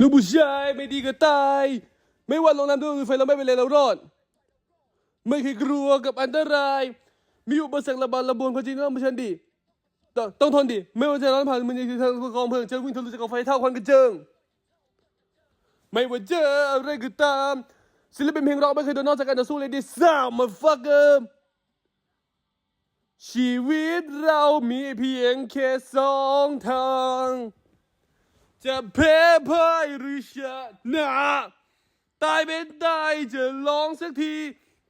ลูกผู้ชายไม่ดีก็ตาย ไม่ว่าลงน้ำด้วยไฟเราไม่เป็นไรเรารอด ไม่เคยกลัวกับอันตราย มีอุปสรรคระบาดระบวนความจริงต้องเผชิญดิต้องต้องทนดิ ไม่ว่าจะร้อนผ่านมันยังคือทางกองเพลิงจะวิ่งทะลุจากกองไฟเท่าควันกระเจิง ไม่ว่าเจออะไรก็ตามศิลปินเพลงร็อกไม่เคยโดนนอกจากการต่อสู้เลยดิสาวมาฟักเกอร์ชีวิตเรามีเพียงแค่สองทาง จะแพ้พ่ายหรือชนะตายเป็นตายจะลองสักที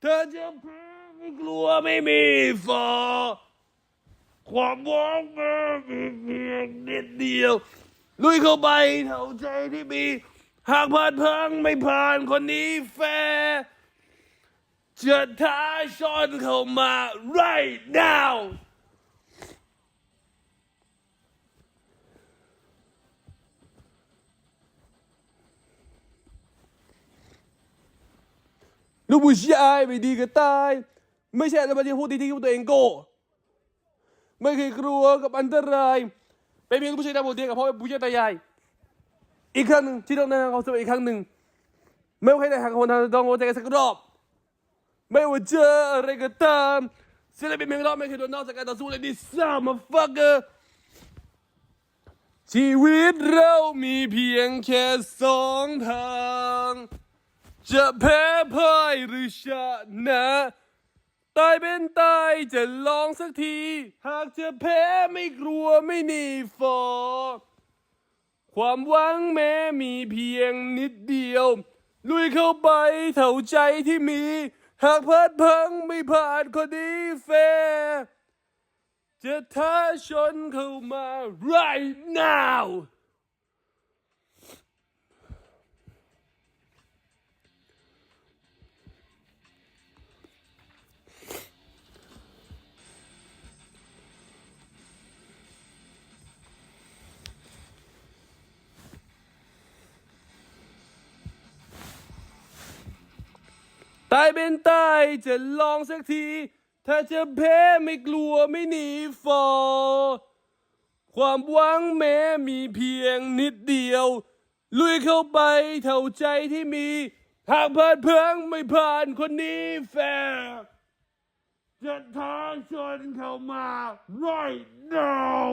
เธอจะแพ้ไม่กลัวไม่มีฟอความหวังมีเพียงนิดเดียว ลุยเข้าไปเท่าใจที่มี หากผ่านพังไม่ผ่านคนนี้แฟร์จะท้าชนเข้ามา right now ลูกผู้ชายไม่ดีก็ตาย ไม่ใช่อะไรมาที่พูดดีที่คิดว่าตัวเองโก้ไม่เคยกลัวกับอันตรายเป็นเพียงผู้ชายตาบอดเดียวกับพ่อผู้ชายตายายอีกครั้งหนึ่งที่ต้องแนะนำความสำเร็จอีกครั้งหนึ่งไม่ว่าใครแต่หากคนทางต้องโอใจกันสักรอบ ไม่ว่าเจออะไรก็ตามศิลปินเพลงร็อกไม่เคยโดนนอกจากการต่อสู้เลยดิซ่ามาฟักเกอร์ชีวิตเรามีเพียงแค่สองทาง จะแพ้พ่ายหรือชนะ ตายเป็นตายจะลองสักที หากจะแพ้ไม่กลัวไม่หนีฟอความหวังแม้มีเพียงนิดเดียว ลุยเข้าไปเท่าใจที่มี หากพลาดพลังไม่ผ่านคนดีแฟร์จะท้าชนเข้ามา right now ตายเป็นตายจะลองสักที ถ้าจะแพ้ไม่กลัวไม่หนีฟอความหวังแม้มีเพียงนิดเดียว ลุยเข้าไปเท่าใจที่มี หากพลาดเพิงไม่ผ่านคนนี้แฟร์จะท้าชนเข้ามา right now